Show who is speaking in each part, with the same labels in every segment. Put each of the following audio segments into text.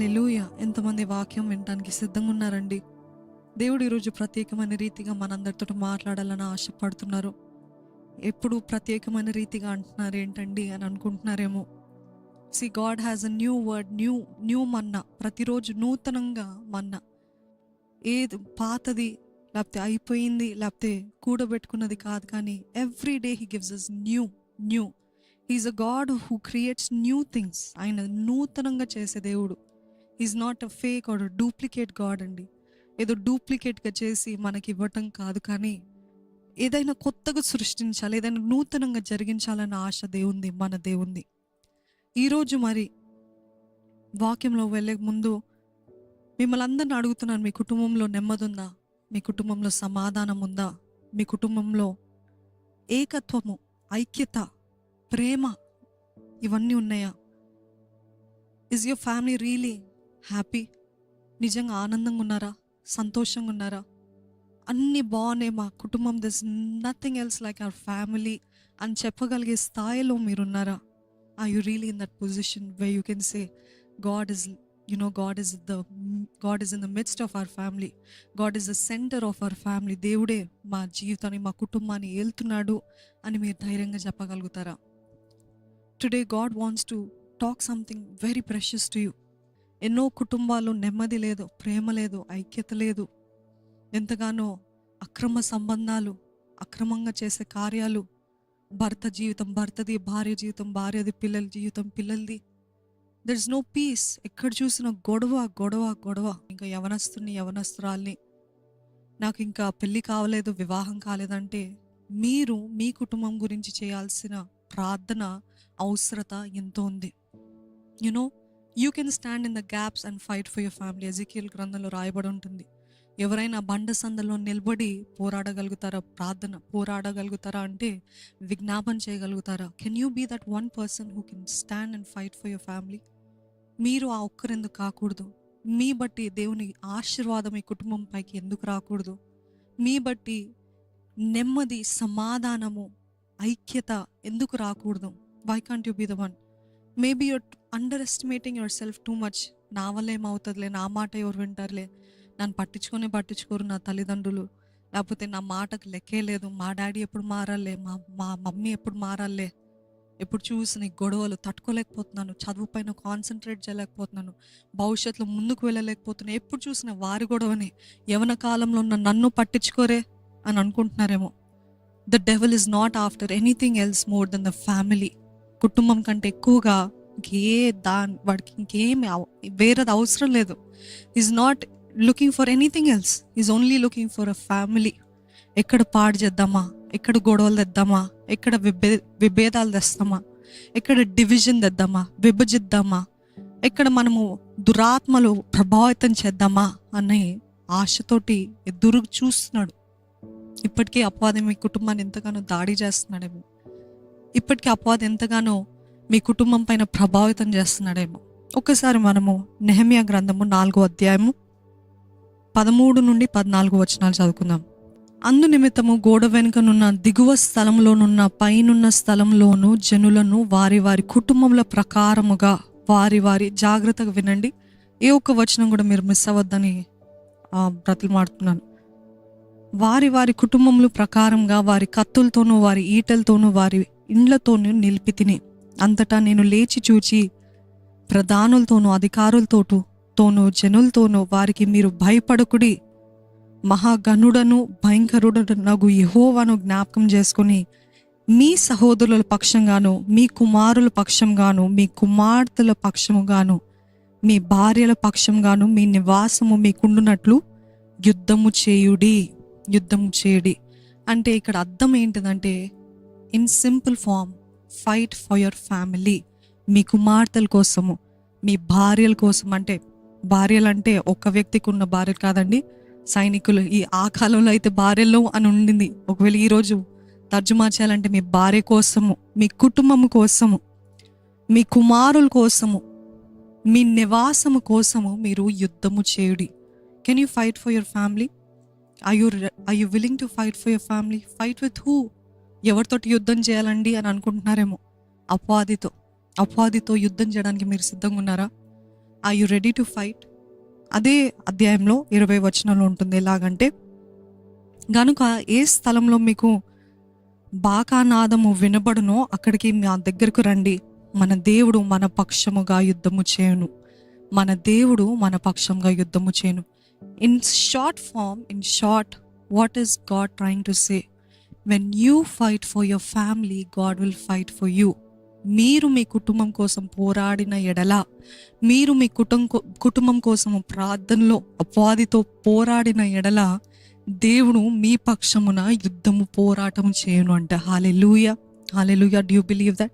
Speaker 1: Hallelujah ఎంతమంది వాక్యం వినడానికి సిద్ధంగా ఉన్నారండి. దేవుడు ఈరోజు ప్రత్యేకమైన రీతిగా మనందరితో మాట్లాడాలని ఆశపడుతున్నారు. ఎప్పుడు ప్రత్యేకమైన రీతిగా అంటున్నారు ఏంటండి అని అనుకుంటున్నారేమో. See God has a new word new new manna ప్రతిరోజు నూతనంగా మన్నా ఏది పాతది లేకపోతే అయిపోయింది లేకపోతే కూడబెట్టుకున్నది కాదు కానీ every day he gives us new new is a God who creates new things ఆయన నూతనంగా చేసే దేవుడు. Is not a fake or duplicate God అండి. ఏదో డూప్లికేట్గా చేసి మనకి ఇవ్వటం కాదు కానీ ఏదైనా కొత్తగా సృష్టించాలి ఏదైనా నూతనంగా జరిగించాలన్న ఆశ దేవుంది మన దేవుంది. ఈరోజు మరి వాక్యంలో వెళ్ళే ముందు మిమ్మల్ని అందరిని అడుగుతున్నాను మీ కుటుంబంలో నెమ్మది ఉందా మీ కుటుంబంలో సమాధానం ఉందా? మీ కుటుంబంలో ఏకత్వము ఐక్యత ప్రేమ ఇవన్నీ ఉన్నాయా? Is your family really happy నిజంగా ఆనందంగా ఉన్నారా? సంతోషంగా ఉన్నారా? అన్నీ బాగున్నాయి మా కుటుంబం. This nothing else like our family అని చెప్పగలిగే స్థాయిలో మీరున్నారా? I you really in that position way you can say God is you know God is the God is in the midst of our family God is the center of our family దేవుడే మా జీవితాన్ని మా కుటుంబాన్ని ఏళ్తున్నాడు అని మీరు ధైర్యంగా చెప్పగలుగుతారా? Today God wants to talk something very precious to you ఎన్నో కుటుంబాలు నెమ్మది లేదు ప్రేమ లేదు ఐక్యత లేదు. ఎంతగానో అక్రమ సంబంధాలు అక్రమంగా చేసే కార్యాలు భర్త జీవితం భర్తది భార్య జీవితం భార్యది పిల్లల జీవితం పిల్లలది. దర్ ఇస్ నో పీస్ ఎక్కడ చూసినా గొడవ గొడవ గొడవ. ఇంకా యవనస్తుని యవనస్తురాల్ని నాకు ఇంకా పెళ్ళి కావలేదు వివాహం కాలేదంటే మీరు మీ కుటుంబం గురించి చేయాల్సిన ప్రార్థన అవసరత ఎంతో ఉంది. You know you can stand in the gaps and fight for your family Ezekiel గ్రంథంలో రాయబడి ఉంటుంది. ఎవరైనా బండ సందలో నిలబడి పోరాడగలుగుతారా? ప్రార్థన పోరాడగలుగుతారా అంటే విజ్ఞాపన చేయగలుగుతారా? Can you be that one person who can stand and fight for your family మీరు ఆ ఒక్కరెందుకు కాకూడదు? మీ బట్టి దేవుని ఆశీర్వాదం మీ కుటుంబం పైకి ఎందుకు రాకూడదు? మీ బట్టి నెమ్మది సమాధానము ఐక్యత ఎందుకు రాకూడదు? Why can't you be the one maybe you're underestimating yourself too much నా వల్ల ఏమవుతుందిలే? నా మాట ఎవరు వింటారులే? నన్ను పట్టించుకొని పట్టించుకోరు నా తల్లిదండ్రులు. లేకపోతే నా మాటకు లెక్కే లేదు. మా డాడీ ఎప్పుడు మారాలే? మా మా మమ్మీ ఎప్పుడు మారాలే? ఎప్పుడు చూసిన గొడవలు తట్టుకోలేకపోతున్నాను. చదువు పైన కాన్సన్ట్రేట్ చేయలేకపోతున్నాను. భవిష్యత్తులో ముందుకు వెళ్ళలేకపోతున్నాను ఎప్పుడు చూసిన వారి గొడవని. యవన కాలంలో ఉన్న నన్ను పట్టించుకోరే అని అనుకుంటున్నారేమో. The devil is not after anything else more than the family కుటుంబం కంటే ఎక్కువగా ఇంకే దాని వాడికి ఇంకేమి అవ- వేరేది అవసరం లేదు. Is not looking for anything else is only looking for a family ఎక్కడ పాడు చేద్దామా? ఎక్కడ గొడవలు తెద్దామా? ఎక్కడ విభే విభేదాలు తెస్తామా? ఎక్కడ డివిజన్ తెద్దామా? విభజిద్దామా? ఎక్కడ మనము దురాత్మలు ప్రభావితం చేద్దామా? అనే ఆశతోటి ఎదురు చూస్తున్నాడు. ఇప్పటికీ అపవాది మీ కుటుంబాన్ని ఎంతగానో దాడి చేస్తున్నాడేమో. ఇప్పటికీ అపవాది ఎంతగానో మీ కుటుంబం పైన ప్రభావితం చేస్తున్నాడేమో. ఒక్కసారి మనము నెహమియా గ్రంథము నాలుగో అధ్యాయము పదమూడు నుండి పద్నాలుగు వచనాలు చదువుకుందాం. అందు నిమిత్తము గోడ వెనుకనున్న దిగువ స్థలంలోనున్న పైనున్న స్థలంలోను జనులను వారి వారి కుటుంబముల ప్రకారముగా వారి వారి జాగ్రత్తగా వినండి. ఏ ఒక్క వచనం కూడా మీరు మిస్ అవ్వద్దని బ్రతులు బ్రతిమాడుతున్నాను వారి వారి కుటుంబముల ప్రకారంగా వారి కత్తులతోనూ వారి ఈటలతోనూ వారి ఇండ్లతోనూ నిలిపి తిని. అంతటా నేను లేచి చూచి ప్రధానులతోనూ అధికారులతోటూ తోనూ జనులతోనూ వారికి మీరు భయపడకుడి. మహాగణుడను భయంకరుడనగు యెహోవాను జ్ఞాపకం చేసుకుని మీ సహోదరుల పక్షంగాను మీ కుమారుల పక్షంగాను మీ కుమార్తెల పక్షముగాను మీ భార్యల పక్షంగాను మీ నివాసము మీకుండునట్లు యుద్ధము చేయుడి యుద్ధము చేయుడి. అంటే ఇక్కడ అర్థం ఏంటిదంటే in simple form fight for your family మీ కుమార్తెల కోసము మీ భార్యల కోసం అంటే భార్యలు అంటే ఒక వ్యక్తికి ఉన్న భార్యలు కాదండి. సైనికులు ఈ ఆ కాలంలో అయితే భార్యలో అని ఉండింది. ఒకవేళ ఈరోజు తర్జుమా చేయాలంటే మీ భార్య కోసము మీ కుటుంబము కోసము మీ కుమారుల కోసము మీ నివాసము కోసము మీరు యుద్ధము చేయుడి. Can you fight for your family I you I you willing to fight for your family fight with who ఎవరితోటి యుద్ధం చేయాలండి అని అనుకుంటున్నారేమో? అపవాదితో. అపవాదితో యుద్ధం చేయడానికి మీరు సిద్ధంగా ఉన్నారా? I you ready to fight అదే అధ్యాయంలో ఇరవై వచనంలో ఉంటుంది. ఎలాగంటే గనుక ఏ స్థలంలో మీకు బాకానాదము వినబడునో అక్కడికి మా దగ్గరకు రండి. మన దేవుడు మన పక్షముగా యుద్ధము చేయను. మన దేవుడు మన పక్షంగా యుద్ధము చేయను. In short form in short what is God trying to say when you fight for your family God will fight for you మీరు మీ కుటుంబం కోసం పోరాడిన ఎడల మీరు మీ కుటుంబం కుటుంబం కోసం ప్రార్థనలో అపవాదితో పోరాడిన ఎడల దేవుడు మీ పక్షమున యుద్ధము పోరాటం చేయను అంట. Hallelujah hallelujah do believe that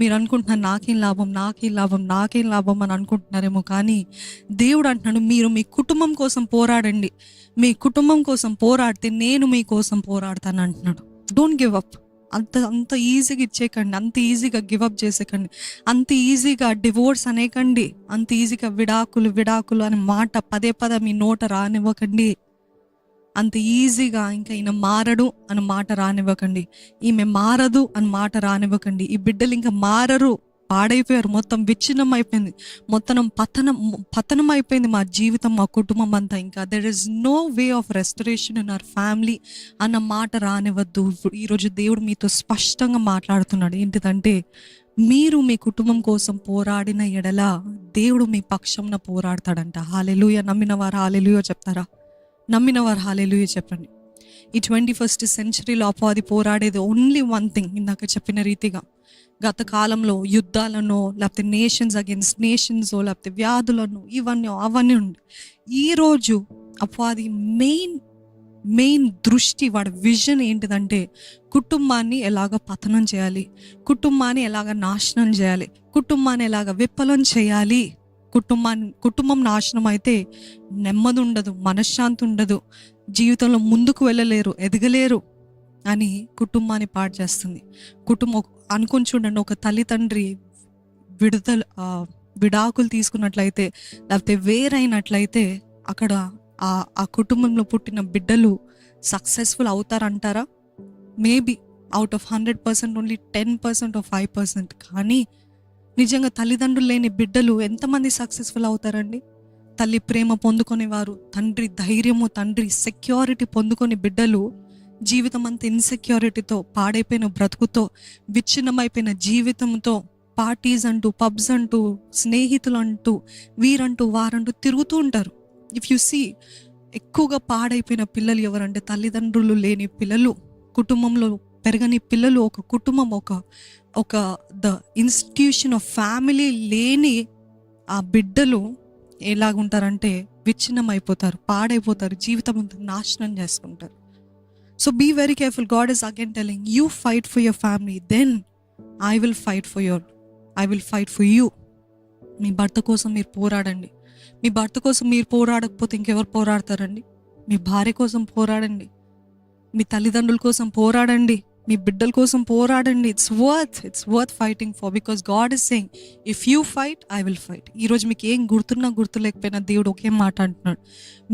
Speaker 1: మీరు అనుకుంటున్నారు నాకేం లాభం నాకేం లాభం నాకేం లాభం అని అనుకుంటున్నారేమో కానీ దేవుడు అంటున్నాడు మీరు మీ కుటుంబం కోసం పోరాడండి. మీ కుటుంబం కోసం పోరాడితే నేను మీ కోసం పోరాడతాను అంటున్నాడు. డోంట్ గివ్ అప్ అంత అంత ఈజీగా ఇచ్చేయకండి అంత ఈజీగా గివప్ చేసేకండి అంత ఈజీగా డివోర్స్ అనేకండి అంత ఈజీగా విడాకులు విడాకులు అనే మాట పదే పదే మీ నోట రానివ్వకండి. అంత ఈజీగా ఇంకా ఈయన మారడు అని మాట రానివ్వకండి. ఈమె మారదు అని మాట రానివ్వకండి. ఈ బిడ్డలు ఇంకా మారరు. పాడైపోయారు. మొత్తం విచ్ఛిన్నం అయిపోయింది. మొత్తం పతనం పతనం అయిపోయింది మా జీవితం మా కుటుంబం అంతా. ఇంకా there is no way of restoration in our family అన్న మాట రానివ్వద్దు. ఈరోజు దేవుడు మీతో స్పష్టంగా మాట్లాడుతున్నాడు. ఏంటిదంటే మీరు మీ కుటుంబం కోసం పోరాడిన ఎడల దేవుడు మీ పక్షంన పోరాడతాడంట. హాలెలుయ నమ్మిన వారు హాలెలుయ చెప్తారా? నమ్మిన వారు హాలెలుయ చెప్పండి. ఈ ట్వంటీ ఫస్ట్ సెంచరీలో అపవాది పోరాడేది ఓన్లీ వన్ థింగ్ ఇందాక చెప్పిన రీతిగా. గత కాలంలో యుద్ధాలను లేకపోతే నేషన్స్ అగేన్స్ట్ నేషన్స్ లేకపోతే వ్యాధులను ఇవన్నీ అవన్నీ ఉండి. ఈరోజు అపవాది మెయిన్ మెయిన్ దృష్టి వాడి విజన్ ఏంటిదంటే కుటుంబాన్ని ఎలాగ పతనం చేయాలి కుటుంబాన్ని ఎలాగ నాశనం చేయాలి కుటుంబాన్ని ఎలాగ విఫలం చేయాలి. కుటుంబాన్ని కుటుంబం నాశనం అయితే నెమ్మది ఉండదు మనశ్శాంతి ఉండదు జీవితంలో ముందుకు వెళ్ళలేరు ఎదగలేరు అని కుటుంబాన్ని పాడు చేస్తుంది కుటుంబం అనుకుని చూడండి ఒక తల్లిదండ్రి విడుదల విడాకులు తీసుకున్నట్లయితే లేకపోతే వేరైనట్లయితే అక్కడ ఆ ఆ కుటుంబంలో పుట్టిన బిడ్డలు successful అవుతారంటారా? Maybe out of hundred percent only ten percent of five percent. కానీ నిజంగా తల్లిదండ్రులు లేని బిడ్డలు ఎంతమంది సక్సెస్ఫుల్ అవుతారండి? తల్లి ప్రేమ పొందుకునేవారు తండ్రి ధైర్యము తండ్రి సెక్యూరిటీ పొందుకొని బిడ్డలు జీవితం అంతా ఇన్సెక్యూరిటీతో పాడైపోయిన బ్రతుకుతో విచ్ఛిన్నమైపోయిన జీవితంతో పార్టీస్ అంటూ పబ్స్ అంటూ స్నేహితులు అంటూ వీరంటూ వారంటూ తిరుగుతూ ఉంటారు. ఇఫ్ యు సీ ఎక్కువగా పాడైపోయిన పిల్లలు ఎవరంటే తల్లిదండ్రులు లేని పిల్లలు కుటుంబంలో పెరగని పిల్లలు ఒక కుటుంబం ఒక ఒక ద ఇన్స్టిట్యూషన్ ఆఫ్ ఫ్యామిలీ లేని ఆ బిడ్డలు ఎలాగుంటారంటే విచ్ఛిన్నం అయిపోతారు పాడైపోతారు జీవితం అంతా నాశనం చేసుకుంటారు. So be very careful God is again telling you fight for your family then I will fight for your I will fight for you మీ భర్త కోసం మీరు పోరాడండి. మీ భర్త కోసం మీరు పోరాడకపోతే ఇంకెవరు పోరాడతారండి? మీ భార్య కోసం పోరాడండి. మీ తల్లిదండ్రుల కోసం పోరాడండి. మీ బిడ్డల కోసం పోరాడండి. It's worth it's worth fighting for because God is saying if you fight I will fight ఈరోజు మీకు ఏం గుర్తున్నా గుర్తు లేకపోయినా దేవుడు ఒకే మాట అంటున్నాడు.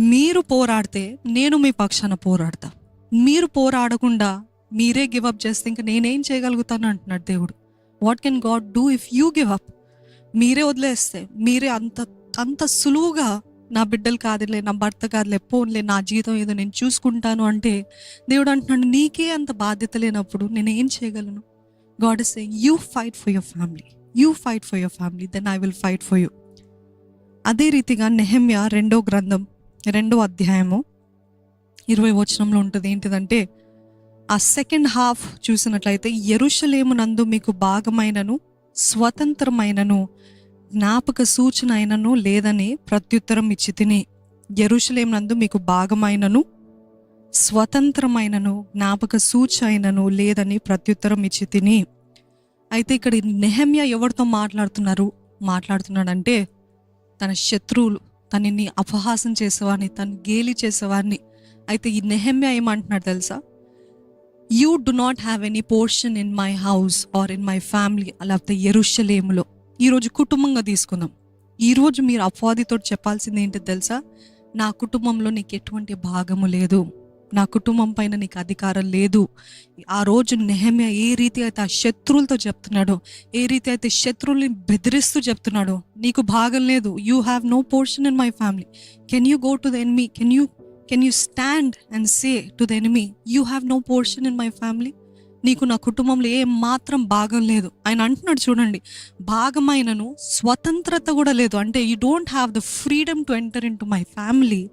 Speaker 1: మీరు పోరాడితే నేను మీ పక్షాన పోరాడతా. మీరు పోరాడకుండా మీరే గివ్ అప్ చేస్తే ఇంకా నేనేం చేయగలుగుతాను అంటున్నాడు దేవుడు. What can God do if you give up మీరే వదిలేస్తే మీరే అంత అంత సులువుగా నా బిడ్డలు కాదులే నా భర్త కాదులే పోన్లే నా జీతం ఏదో నేను చూసుకుంటాను అంటే దేవుడు అంటున్నాడు నీకే అంత బాధ్యత లేనప్పుడు నేను ఏం చేయగలను? God is saying you fight for your family you fight for your family then I will fight for you అదే రీతిగా నెహమ్య రెండో గ్రంథం రెండో అధ్యాయము ఇరవై వచనంలో ఉంటుంది ఏంటిదంటే ఆ సెకండ్ హాఫ్ చూసినట్లయితే ఎరుషలేమునందు మీకు భాగమైనను స్వతంత్రమైనను జ్ఞాపక సూచన అయినను లేదని ప్రత్యుత్తరం ఇచ్చి తిని నందు మీకు భాగమైనను స్వతంత్రమైనను జ్ఞాపక సూచన అయినను లేదని ప్రత్యుత్తరం ఇచ్చి తిని అయితే ఇక్కడ నెహమ్య ఎవరితో మాట్లాడుతున్నారు? మాట్లాడుతున్నాడంటే తన శత్రువులు తనని అపహాసం చేసేవాడిని తను గేలి చేసేవాడిని అయితే ఈ నెహమ్య ఏమంటున్నాడు తెలుసా? You do not have any portion in my house or in my family లేకపోతే ఎరుషలేములో ఈరోజు కుటుంబంగా తీసుకుందాం. ఈరోజు మీరు అపవాదితో చెప్పాల్సింది ఏంటో తెలుసా? నా కుటుంబంలో నీకు ఎటువంటి భాగము లేదు. నా కుటుంబం పైన నీకు అధికారం లేదు. ఆ రోజు నెహమ్య ఏ రీతి అయితే ఆ శత్రువులతో చెప్తున్నాడో ఏ రీతి అయితే శత్రువుల్ని బెదిరిస్తూ చెప్తున్నాడో నీకు భాగం లేదు. You have no portion in my family can you go to the enemy can you can you stand and say to the enemy you have no portion in my family నీకు నా కుటుంబంలో ఏ మాత్రం భాగం లేదు. ఆయన అంటున్నాడు చూడండి భాగమైనను స్వతంత్రత కూడా లేదు. అంటే you don't have the freedom to enter into my family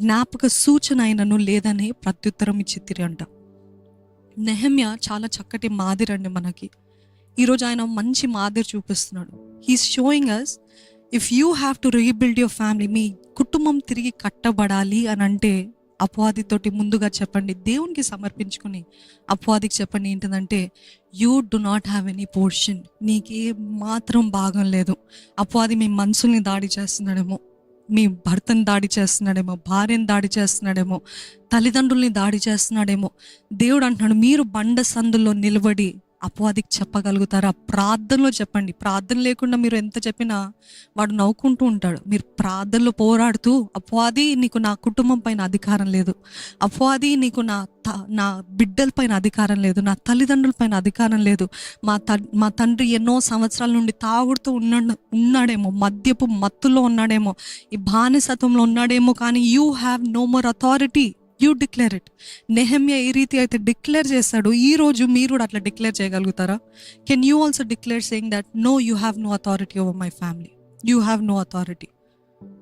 Speaker 1: జ్ఞాపక సూచన అయినను లేదని ప్రత్యుత్తరం ఇచ్చిత్తిరి అంట. నెహమ్య చాలా చక్కటి మాదిరండి మనకి. ఈరోజు ఆయన మంచి మాదిరి చూపిస్తున్నాడు. He's showing us if you have to rebuild your family మీ కుటుంబం తిరిగి కట్టబడాలి అని అంటే అపవాదితోటి ముందుగా చెప్పండి దేవునికి సమర్పించుకుని అపవాదికి చెప్పండి ఏంటిదంటే you do not have any portion నీకే మాత్రం భాగం లేదు. అపవాది మీ మనసుల్ని దాడి చేస్తున్నాడేమో మీ భర్తని దాడి చేస్తున్నాడేమో భార్యని దాడి చేస్తున్నాడేమో తల్లిదండ్రుల్ని దాడి చేస్తున్నాడేమో. దేవుడు అంటున్నాడు మీరు బండ సందుల్లో నిలబడి అపవాదికి చెప్పగలుగుతారా? ప్రార్థనలో చెప్పండి. ప్రార్థన లేకుండా మీరు ఎంత చెప్పినా వాడు నవ్వుకుంటూ ఉంటాడు. మీరు ప్రార్థనలో పోరాడుతూ అపవాది నీకు నా కుటుంబం పైన అధికారం లేదు. అపవాది నీకు నా త నా బిడ్డల పైన అధికారం లేదు. నా తల్లిదండ్రుల పైన అధికారం లేదు. మా త మా తండ్రి ఎన్నో సంవత్సరాల నుండి తాగుడుతూ ఉన్నాడు ఉన్నాడేమో. మద్యపు మత్తులో ఉన్నాడేమో. ఈ బానిసత్వంలో ఉన్నాడేమో కానీ you have no more authority you declare it. నెహమ్య ఏ రీతి అయితే డిక్లేర్ చేస్తాడు ఈ రోజు మీరు కూడా అట్లా డిక్లేర్ చేయగలుగుతారా? Can you also declare saying that no you have no authority over my family. You have no authority.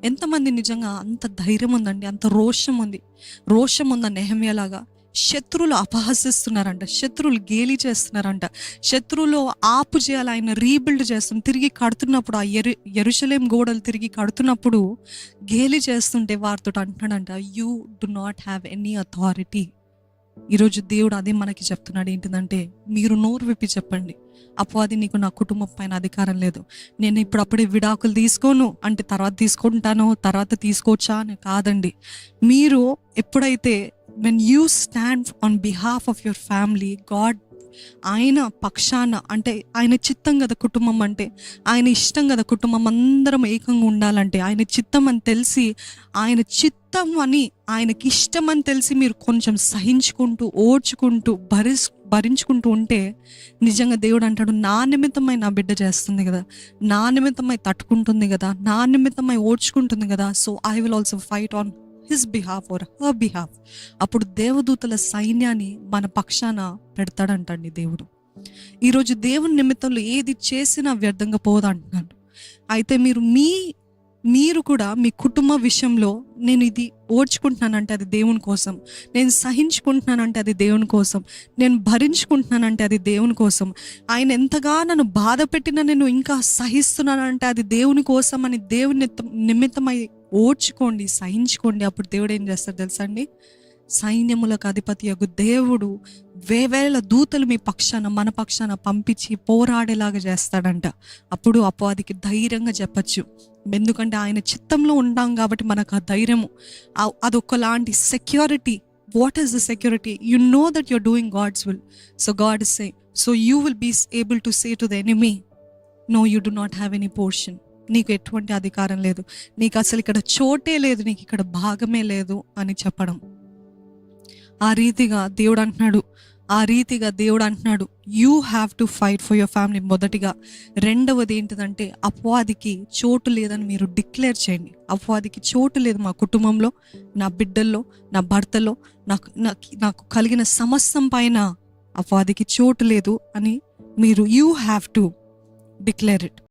Speaker 1: ఎంతమంది నిజంగా అంత ధైర్యం ఉందండి అంత రోషం ఉంది. రోషం ఉందా నెహమ్యలాగా శత్రువులు అపహసిస్తున్నారంట శత్రువులు గేలి చేస్తున్నారంట శత్రువులు ఆపు చేయాలి ఆయన రీబిల్డ్ చేస్తున్న తిరిగి కడుతున్నప్పుడు ఆ ఎరు ఎరుశలేం గోడలు తిరిగి కడుతున్నప్పుడు గేలి చేస్తుంటే వారితో అంటున్నాడంట you do not have any authority ఈరోజు దేవుడు అదే మనకి చెప్తున్నాడు ఏంటిదంటే మీరు నోరు విప్పి చెప్పండి. అపవాది నీకు నా కుటుంబం పైన అధికారం లేదు. నేను ఇప్పుడు అప్పుడే విడాకులు తీసుకోను అంటే తర్వాత తీసుకుంటాను తర్వాత తీసుకోవచ్చా అని కాదండి. మీరు ఎప్పుడైతే when you stand on behalf of your family God ఆయన పక్షాన అంటే ఆయన చిత్తం కదా కుటుంబం అంటే ఆయన ఇష్టం కదా కుటుంబం అందరం ఏకంగా ఉండాలంటే ఆయన చిత్తం అని తెలిసి ఆయన చిత్తం అని ఆయనకి ఇష్టం అని తెలిసి మీరు కొంచెం సహించుకుంటూ ఓడ్చుకుంటూ భరిస్ భరించుకుంటూ ఉంటే నిజంగా దేవుడు అంటాడు నా నిమిత్తమై నా బిడ్డ చేస్తుంది కదా నా నిమిత్తమై తట్టుకుంటుంది కదా నా నిమిత్తమై ఓడ్చుకుంటుంది కదా so I will also fight on his behalf or her behalf అప్పుడు దేవదూతల సైన్యాన్ని మన పక్షాన పెడతాడంటండి దేవుడు. ఈరోజు దేవుని నిమిత్తంలో ఏది చేసినా వ్యర్థంగా పోదంటున్నాను అయితే మీరు మీ మీరు కూడా మీ కుటుంబ విషయంలో నేను ఇది ఓడ్చుకుంటున్నానంటే అది దేవుని కోసం. నేను సహించుకుంటున్నానంటే అది దేవుని కోసం. నేను భరించుకుంటున్నానంటే అది దేవుని కోసం. ఆయన ఎంతగా నన్ను బాధ పెట్టినా నేను ఇంకా సహిస్తున్నానంటే అది దేవుని కోసం అని దేవుని నిమిత్తమై ఓడ్చుకోండి సహించుకోండి. అప్పుడు దేవుడు ఏం చేస్తారు తెలుసా అండి? సైన్యములకు అధిపతి యొక్క దేవుడు వేవేల దూతలు మీ పక్షాన మన పక్షాన పంపించి పోరాడేలాగా చేస్తాడంట. అప్పుడు అపవాదికి ధైర్యంగా చెప్పచ్చు. ఎందుకంటే ఆయన చిత్తంలో ఉంటాం కాబట్టి మనకు ఆ ధైర్యము అదొకలాంటి security what is the security you know that you're doing God's will so God say so you will be able to say to the enemy no you do not have any portion నీకు ఎటువంటి అధికారం లేదు. నీకు అసలు ఇక్కడ చోటే లేదు. నీకు ఇక్కడ భాగమే లేదు అని చెప్పడం. ఆ రీతిగా దేవుడు అంటున్నాడు. ఆ రీతిగా దేవుడు అంటున్నాడు. You have to fight for your family మొదటిగా. రెండవది ఏంటిదంటే అపవాదికి చోటు లేదని మీరు డిక్లేర్ చేయండి. అపవాదికి చోటు లేదు మా కుటుంబంలో నా బిడ్డల్లో నా భర్తలో నాకు నాకు నాకు కలిగిన సమస్తం పైన అపవాదికి చోటు లేదు అని మీరు you have to declare it